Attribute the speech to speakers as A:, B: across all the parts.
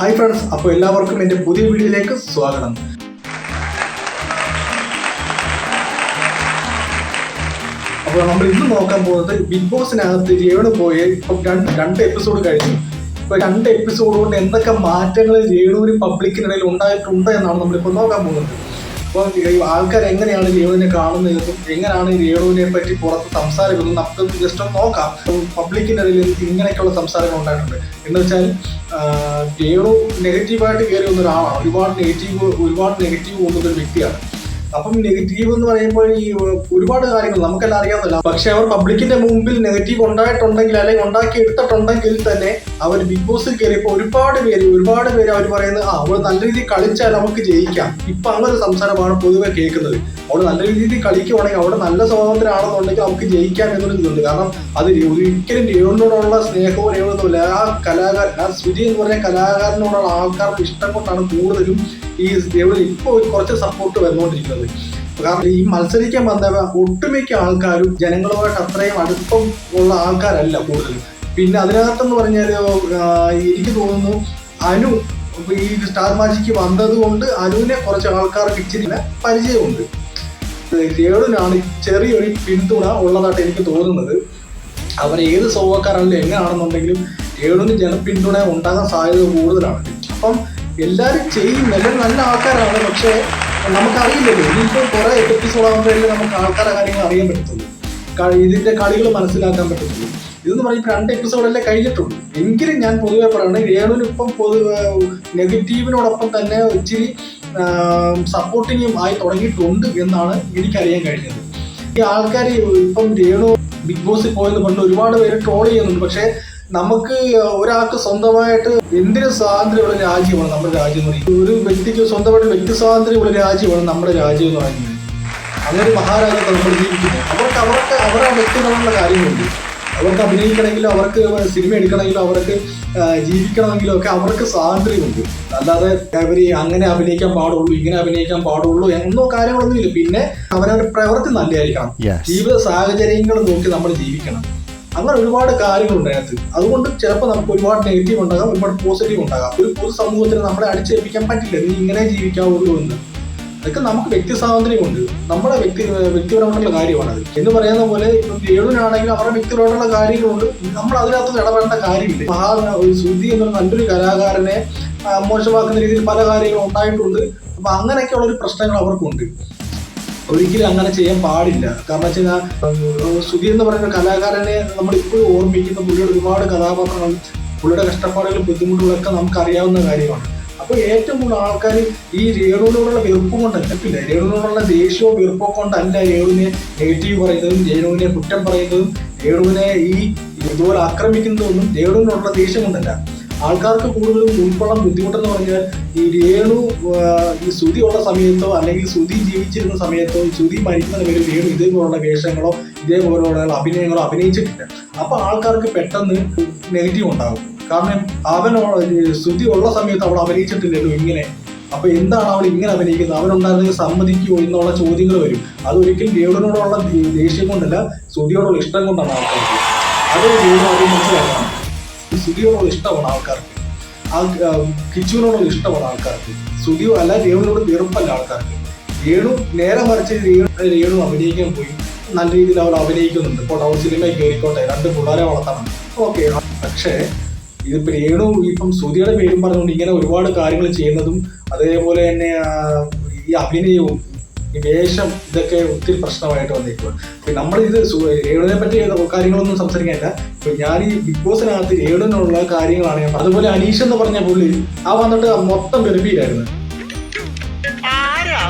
A: Hi friends അപ്പോൾ എല്ലാവർക്കും എന്റെ പുതിയ വീഡിയോയിലേക്ക് സ്വാഗതം. അപ്പോൾ നമ്മൾ ഇന്ന് നോക്കാൻ പോകുന്നത് ബിഗ് ബോസിനകത്ത് രേണു പോയ? ഇപ്പം രണ്ട് രണ്ട് എപ്പിസോഡ് കഴിഞ്ഞു. ഇപ്പൊ രണ്ട് എപ്പിസോഡ് കൊണ്ട് എന്തൊക്കെ മാറ്റങ്ങൾ രേണുവിന് പബ്ലിക്കിനിടയിൽ ഉണ്ടായിട്ടുണ്ട് എന്നാണ് നമ്മളിപ്പോൾ നോക്കാൻ പോകുന്നത്. അപ്പോൾ ആൾക്കാർ എങ്ങനെയാണ് രേണുവിനെ കാണുന്നതെന്നും എങ്ങനെയാണ് രേണുവിനെ പറ്റി പുറത്ത് സംസാരിക്കുന്നത്? നമുക്ക് ജസ്റ്റ് ഒന്ന് നോക്കാം. പബ്ലിക്കിന്റെ ഇടയിൽ ഇങ്ങനെയൊക്കെയുള്ള സംസാരങ്ങൾ ഉണ്ടായിട്ടുണ്ട്. എന്ന് വെച്ചാൽ ലിയോ നെഗറ്റീവായിട്ട് കയറി വന്ന ഒരാളാണ്. ഒരുപാട് നെഗറ്റീവ് ഒരുപാട് നെഗറ്റീവ് കൊണ്ടുവന്ന ഒരു വ്യക്തിയാണ്. അപ്പം നെഗറ്റീവ് എന്ന് പറയുമ്പോൾ ഈ ഒരുപാട് കാര്യങ്ങൾ നമുക്കെല്ലാം അറിയാവുന്നല്ല. പക്ഷെ അവർ പബ്ലിക്കിന്റെ മുമ്പിൽ നെഗറ്റീവ് ഉണ്ടായിട്ടുണ്ടെങ്കിൽ അല്ലെങ്കിൽ ഉണ്ടാക്കി എടുത്തിട്ടുണ്ടെങ്കിൽ തന്നെ അവർ ബിഗ് ബോസിൽ കയറിയപ്പോൾ ഒരുപാട് പേര് ഒരുപാട് പേര് അവർ പറയുന്നത് ആ അവൾ നല്ല രീതിയിൽ കളിച്ചാൽ നമുക്ക് ജയിക്കാം. ഇപ്പൊ അങ്ങനെ സംസാരമാണ് പൊതുവെ കേൾക്കുന്നത്. അവൾ നല്ല രീതിയിൽ കളിക്കുവാണെങ്കിൽ അവിടെ നല്ല സ്വഭാവത്തിലാണെന്നുണ്ടെങ്കിൽ നമുക്ക് ജയിക്കാം എന്നൊരു ഇതുണ്ട്. കാരണം അത് ഒരിക്കലും രേവനോടുള്ള സ്നേഹവും രേവനൊന്നുമില്ല ആ കലാകാരൻ ആ ശ്രുതി എന്ന് പറഞ്ഞ കലാകാരനോടുള്ള ആൾക്കാരുടെ ഇഷ്ടം കൊണ്ടാണ് കൂടുതലും ഈ രേവണിൽ ഇപ്പോൾ കുറച്ച് സപ്പോർട്ട് വന്നുകൊണ്ടിരിക്കുന്നത്. കാരണം ഈ മത്സരിക്കാൻ വന്ന ഒട്ടുമിക്ക ആൾക്കാരും ജനങ്ങളുമായിട്ട് അത്രയും അടുപ്പം ഉള്ള ആൾക്കാരല്ല കൂടുതലും. പിന്നെ അതിനകത്തെന്ന് പറഞ്ഞാൽ എനിക്ക് തോന്നുന്നു അനു ഈ സ്റ്റാർ മാജിക്ക് വന്നത് കൊണ്ട് അനുവിനെ കുറച്ച് ആൾക്കാർ ഇച്ചിരി പരിചയമുണ്ട്. രേണുവിനാണ് ചെറിയൊരു പിന്തുണ ഉള്ളതായിട്ട് എനിക്ക് തോന്നുന്നത്. അവർ ഏത് സ്വഭാവക്കാരല്ല എങ്ങനെയാണെന്നുണ്ടെങ്കിലും രേണുവിന് ജനപിന്തുണ ഉണ്ടാകാൻ സാധ്യത കൂടുതലാണ്. അപ്പം എല്ലാവരും ചെയ്യും എല്ലാവരും നല്ല ആൾക്കാരാണ് പക്ഷേ നമുക്കറിയില്ലല്ലോ. ഇനിയിപ്പോൾ കുറേ എപ്പിസോഡ് നമുക്ക് ആൾക്കാരെ കാര്യങ്ങൾ അറിയാൻ പറ്റത്തുള്ളൂ. ഇതിന്റെ കളികൾ മനസ്സിലാക്കാൻ പറ്റത്തുള്ളൂ. ഇതെന്ന് പറയുമ്പോൾ രണ്ട് എപ്പിസോഡല്ലേ കഴിഞ്ഞിട്ടുള്ളൂ. എങ്കിലും ഞാൻ പൊതുവെ പറയുന്നത് രേണുവിന് പൊതുവെ നെഗറ്റീവിനോടൊപ്പം തന്നെ ഇച്ചിരി സപ്പോർട്ടിങ്ങും ആയി തുടങ്ങിയിട്ടുണ്ട് എന്നാണ് എനിക്കറിയാൻ കഴിഞ്ഞത്. ഈ ആൾക്കാർ ഇപ്പം രേണു ബിഗ് ബോസിൽ പോയെന്ന് പറഞ്ഞ് ഒരുപാട് പേര് ട്രോൾ ചെയ്യുന്നുണ്ട്. പക്ഷേ നമുക്ക് ഒരാൾക്ക് സ്വന്തമായിട്ട് എന്തിനു സ്വാതന്ത്ര്യമുള്ള രാജ്യമാണ് നമ്മുടെ രാജ്യം എന്ന് പറയുന്നത്. ഒരു വ്യക്തിക്ക് സ്വന്തമായിട്ട് വ്യക്തി സ്വാതന്ത്ര്യമുള്ള രാജ്യമാണ് നമ്മുടെ രാജ്യം എന്ന് പറയുന്നത്. അങ്ങനെ മഹാരാജ്യത്ത് നമ്മൾ ജീവിക്കുന്നത് അവർക്ക് അവർക്ക് അവരുടെ വ്യക്തിപരമുള്ള കാര്യങ്ങളുണ്ട്. അവർക്ക് അഭിനയിക്കണമെങ്കിലും അവർക്ക് സിനിമ എടുക്കണമെങ്കിലും അവർക്ക് ജീവിക്കണമെങ്കിലും ഒക്കെ അവർക്ക് സ്വാതന്ത്ര്യമുണ്ട്. അല്ലാതെ അവർ അങ്ങനെ അഭിനയിക്കാൻ പാടുള്ളൂ ഇങ്ങനെ അഭിനയിക്കാൻ പാടുള്ളൂ എന്നോ കാര്യങ്ങളൊന്നുമില്ല. പിന്നെ അവരവരുടെ പ്രവൃത്തി നല്ലതായിരിക്കണം. ജീവിത സാഹചര്യങ്ങൾ നോക്കി നമ്മൾ ജീവിക്കണം. അങ്ങനെ ഒരുപാട് കാര്യങ്ങളുണ്ട് അതിനകത്ത്. അതുകൊണ്ട് ചിലപ്പോൾ നമുക്ക് ഒരുപാട് നെഗറ്റീവ് ഉണ്ടാകാം ഒരുപാട് പോസിറ്റീവ് ഉണ്ടാകാം. ഒരു പൊതു സമൂഹത്തിന് നമ്മളെ അടിച്ചേൽപ്പിക്കാൻ പറ്റില്ല. നീ ഇങ്ങനെ ജീവിക്കാവുള്ളൂ എന്ന്. അതൊക്കെ നമുക്ക് വ്യക്തി സ്വാതന്ത്ര്യമുണ്ട് നമ്മുടെ വ്യക്തി വ്യക്തിപരമായിട്ടുള്ള കാര്യമാണ് അത്. എന്ന് പറയുന്ന പോലെ ഇപ്പം ഏഴുവിനാണെങ്കിലും അവരുടെ വ്യക്തിപരമായിട്ടുള്ള കാര്യങ്ങളുണ്ട് നമ്മൾ അതിനകത്ത് ഇടപെടേണ്ട കാര്യമില്ല. മഹാ ഒരു ശ്രുതി എന്നൊരു നല്ലൊരു കലാകാരനെ മോശമാക്കുന്ന രീതിയിൽ പല കാര്യങ്ങളും ഉണ്ടായിട്ടുണ്ട്. അപ്പൊ അങ്ങനെയൊക്കെയുള്ള ഒരു പ്രശ്നങ്ങൾ അവർക്കുണ്ട്. ഒരിക്കലും അങ്ങനെ ചെയ്യാൻ പാടില്ല. കാരണം വെച്ച് കഴിഞ്ഞാൽ സുധി എന്ന് പറയുന്ന കലാകാരനെ നമ്മൾ ഇപ്പോഴും ഓർമ്മിക്കുന്ന പുള്ളിയുടെ ഒരുപാട് കഥാപാത്രങ്ങൾ പുള്ളിയുടെ കഷ്ടപ്പാടുകളും ബുദ്ധിമുട്ടുകളൊക്കെ നമുക്ക് അറിയാവുന്ന കാര്യമാണ്. അപ്പോൾ ഏറ്റവും കൂടുതൽ ആൾക്കാർ ഈ രേണുവിനോടുള്ള വെറുപ്പ് കൊണ്ടല്ല പിന്നെ രേണുവിനോടുള്ള ദേഷ്യവും വെറുപ്പോ കൊണ്ടല്ല രേണുവിനെ നെഗറ്റീവ് പറയുന്നതും രേണുവിനെ കുറ്റം പറയുന്നതും രേണുവിനെ ഈ ഇതുപോലെ ആക്രമിക്കുന്നതൊന്നും രേണുവിനോടുള്ള ദേഷ്യം കൊണ്ടല്ല. ആൾക്കാർക്ക് കൂടുതലും ഉൾക്കൊള്ളാൻ ബുദ്ധിമുട്ടെന്ന് പറഞ്ഞാൽ ഈ രേണു ഈ ശ്രുതി ഉള്ള സമയത്തോ അല്ലെങ്കിൽ ശ്രുതി ജീവിച്ചിരുന്ന സമയത്തോ ശ്രുതി മരിക്കുന്ന പേര് രേണു ഇതേപോലുള്ള വേഷങ്ങളോ ഇതേപോലുള്ള അഭിനയങ്ങളോ അഭിനയിച്ചിട്ടില്ല. അപ്പൊ ആൾക്കാർക്ക് പെട്ടെന്ന് നെഗറ്റീവ് ഉണ്ടാകും കാരണം അവനോ ശ്രുതി ഉള്ള സമയത്ത് അവൾ അഭിനയിച്ചിട്ടില്ലല്ലോ ഇങ്ങനെ. അപ്പൊ എന്താണ് അവൾ ഇങ്ങനെ അഭിനയിക്കുന്നത്? അവനുണ്ടായിരുന്നെങ്കിൽ സമ്മതിക്കുമോ എന്നുള്ള ചോദ്യങ്ങൾ വരും. അത് ഒരിക്കലും ദേവനോടുള്ള ദേഷ്യം കൊണ്ടല്ല ശ്രുതിയോടുള്ള ഇഷ്ടം കൊണ്ടാണ് ആൾക്കാർക്ക്. അത് ആദ്യം മനസ്സിലാക്കണം. ശ്രുതിയോടുള്ള ഇഷ്ടമാണ് ആൾക്കാർക്ക്. ആ കിച്ചുവിനോടുള്ള ഇഷ്ടമാണ് ആൾക്കാർക്ക്. സുധിയോ അല്ല ദേവനോട് വെറുപ്പല്ല ആൾക്കാർക്ക്. രേണു നേരെ മറിച്ച് രേണു അഭിനയിക്കാൻ പോയി. നല്ല രീതിയിൽ അവൾ അഭിനയിക്കുന്നുണ്ട്. ഇപ്പോൾ അവൾ സിനിമയിൽ കയറിക്കോട്ടെ രണ്ട് പിള്ളേരെ വളർത്തണം. ഓക്കെ പക്ഷേ ഇതിപ്പോ പേരും ഇപ്പം ശ്രുതിയുടെ പേരും പറഞ്ഞുകൊണ്ട് ഇങ്ങനെ ഒരുപാട് കാര്യങ്ങൾ ചെയ്യുന്നതും അതേപോലെ തന്നെ ഈ അഭിനയവും ഈ വേഷം ഇതൊക്കെ ഒത്തിരി പ്രശ്നമായിട്ട് വന്നിരിക്കുക നമ്മളിത് നമ്മൾ ഇത് രേണുവിനെ പറ്റി കാര്യങ്ങളൊന്നും സംസാരിക്കാനില്ല. ഇപ്പൊ ഞാൻ ഈ ബിഗ് ബോസിനകത്ത് രേണുവിനുള്ള കാര്യങ്ങളാണ് ഞാൻ അതുപോലെ അനീഷ് എന്ന് പറഞ്ഞ പുള്ളി ആ വന്നിട്ട് മൊത്തം വെറുപ്പിയിലായിരുന്നു
B: ആരാ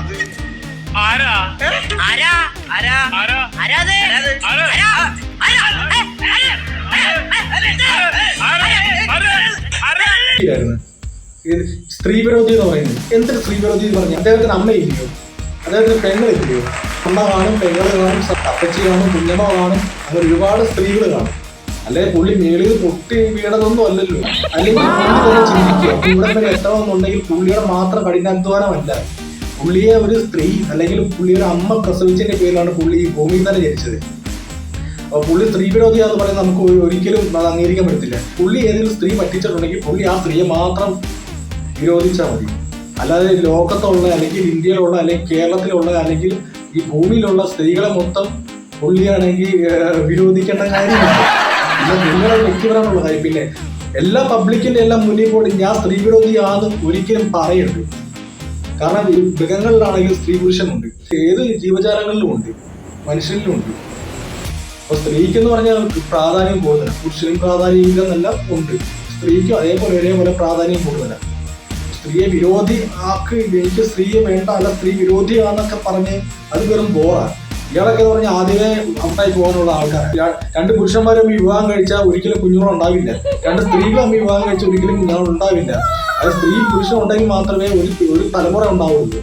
C: ആരാ? ായിരുന്നു
A: ഇത് സ്ത്രീ വിരോധി എന്ന് പറയുന്നത്. എന്തൊരു സ്ത്രീ വിരോധി എന്ന് പറഞ്ഞു അദ്ദേഹത്തിന് അമ്മയില്ലയോ അദ്ദേഹത്തിന് പെണ്ണില്ലയോ അമ്മ കാണും പെങ്ങൾ കാണും അപ്പച്ചി കാണും കുഞ്ഞമ്മ കാണും. അങ്ങനെ ഒരുപാട് സ്ത്രീകൾ കാണും. അല്ലെ പുള്ളി മേളിൽ പൊട്ടി വീണതൊന്നും അല്ലല്ലോ. അല്ലെങ്കിൽ തന്നെ ചിന്തിക്കുക ഇവിടെ വരെ എത്തണമെന്നുണ്ടെങ്കിൽ പുള്ളിയുടെ മാത്രം കഠിനാധ്വാനമല്ല. പുള്ളിയെ ഒരു സ്ത്രീ അല്ലെങ്കിൽ പുള്ളിയുടെ അമ്മ പ്രസവിച്ചതിന്റെ പേരിലാണ് പുള്ളി ഈ ഭൂമിയിൽ തന്നെ ജനിച്ചത്. പുള്ളി സ്ത്രീ വിരോധിയാന്ന് പറയുന്നത് നമുക്ക് ഒരിക്കലും അത് അംഗീകരിക്കാൻ പറ്റത്തില്ല പുള്ളി ഏതെങ്കിലും സ്ത്രീ പറ്റിച്ചിട്ടുണ്ടെങ്കിൽ പുള്ളി ആ സ്ത്രീയെ മാത്രം വിരോധിച്ചാൽ മതി. അല്ലാതെ ലോകത്തുള്ള അല്ലെങ്കിൽ ഇന്ത്യയിലുള്ള അല്ലെങ്കിൽ കേരളത്തിലുള്ള അല്ലെങ്കിൽ ഈ ഭൂമിയിലുള്ള സ്ത്രീകളെ മൊത്തം പുള്ളിയാണെങ്കിൽ വിരോധിക്കേണ്ട കാര്യമില്ല. പിന്നെ നിങ്ങളുടെ വ്യക്തിപരമുള്ള കാര്യം. പിന്നെ എല്ലാ പബ്ലിക്കിന്റെ എല്ലാം മുന്നിൽ പോയി ഞാൻ സ്ത്രീ വിരോധിയാണെന്ന് ഒരിക്കലും പറയരുത്. കാരണം മൃഗങ്ങളിലാണെങ്കിൽ സ്ത്രീ പുരുഷനുണ്ട്. ഏത് ജീവജാലങ്ങളിലും ഉണ്ട്? മനുഷ്യനിലും ഉണ്ട്. അപ്പൊ സ്ത്രീക്ക് എന്ന് പറഞ്ഞാൽ പ്രാധാന്യം കൂടുതലാണ്. പുരുഷനും പ്രാധാന്യം ഇല്ലെന്നല്ല ഉണ്ട്. സ്ത്രീക്കും അതേപോലെ ഒരേപോലെ പ്രാധാന്യം കൂടുതലാണ്. സ്ത്രീയെ വിരോധി ആക്ക് എനിക്ക് സ്ത്രീയെ വേണ്ട അല്ല സ്ത്രീ വിരോധിയാന്നൊക്കെ പറഞ്ഞ് അത് വെറും ബോറാണ് ഇയാളൊക്കെ എന്ന് പറഞ്ഞാൽ ആദ്യമേ അമ്മായി പോകാനുള്ള ആൾക്കാരാണ്. രണ്ട് പുരുഷന്മാരും വിവാഹം കഴിച്ചാൽ ഒരിക്കലും കുഞ്ഞുങ്ങൾ ഉണ്ടാവില്ല. രണ്ട് സ്ത്രീകൾ അമ്മ വിവാഹം കഴിച്ചാൽ ഒരിക്കലും കുഞ്ഞുങ്ങൾ ഉണ്ടാവില്ല. അത് സ്ത്രീ പുരുഷൻ ഉണ്ടെങ്കിൽ മാത്രമേ ഒരു ഒരു തലമുറ ഉണ്ടാവുള്ളൂ.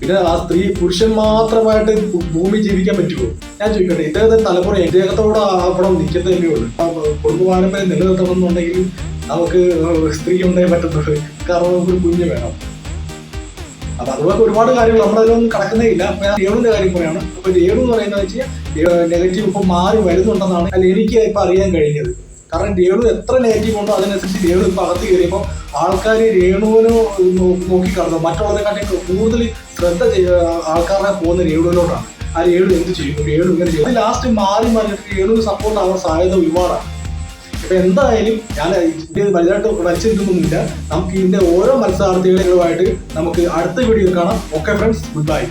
A: പിന്നെ ആ സ്ത്രീ പുരുഷൻ മാത്രമായിട്ട് ഭൂമി ജീവിക്കാൻ പറ്റുമോ ഞാൻ ചോദിക്കട്ടെ ഇദ്ദേഹത്തെ തലമുറ ഇദ്ദേഹത്തോട് അവിടെ നിൽക്കുന്നതല്ലേ ഉള്ളൂ. കുടുംബ പാരമ്പര്യം നിലനിർത്തണമെന്നുണ്ടെങ്കിൽ നമുക്ക് സ്ത്രീ ഉണ്ടേ പറ്റത്തുള്ളൂ. കാരണം നമുക്കൊരു കുഞ്ഞ് വേണം. അപ്പൊ അതുപോലെ ഒരുപാട് കാര്യങ്ങൾ നമ്മളതിലൊന്നും കടക്കുന്നേ ഇല്ല. അപ്പൊ ഞാൻ രേണുവിന്റെ കാര്യം പറയാണ്. അപ്പൊ രേണു എന്ന് പറയുന്നത് വെച്ചാൽ നെഗറ്റീവ് ഇപ്പൊ മാറി വരുന്നുണ്ടെന്നാണ് അല്ല എനിക്ക് ഇപ്പൊ അറിയാൻ കഴിഞ്ഞത്. കാരണം രേണു എത്ര നെഗറ്റീവ് ഉണ്ടോ അതിനനുസരിച്ച് രേണു ഇപ്പൊ അകത്ത് കയറിയപ്പോൾ ആൾക്കാർ രേണുവിന് നോക്കി കടന്നു. മറ്റുള്ളവരെക്കാട്ടി കൂടുതൽ ശ്രദ്ധ ആൾക്കാരുടെ പോകുന്ന രേണുവിനോടാണ്. ആ രേണു എന്ത് ചെയ്യും? രേണു ഇങ്ങനെ ചെയ്യും. ലാസ്റ്റ് മാറി മാറിയിട്ട് രേണുവിന് സപ്പോർട്ട് ആവാൻ സാധ്യത ഒരുപാടാണ്. ഇപ്പൊ എന്തായാലും ഞാൻ ഇത് വലുതായിട്ട് വലിച്ചിരുന്നൊന്നുമില്ല നമുക്ക് ഇതിന്റെ ഓരോ മത്സരാർത്ഥികളുമായിട്ട് നമുക്ക് അടുത്ത വീഡിയോ കാണാം. Okay friends good bye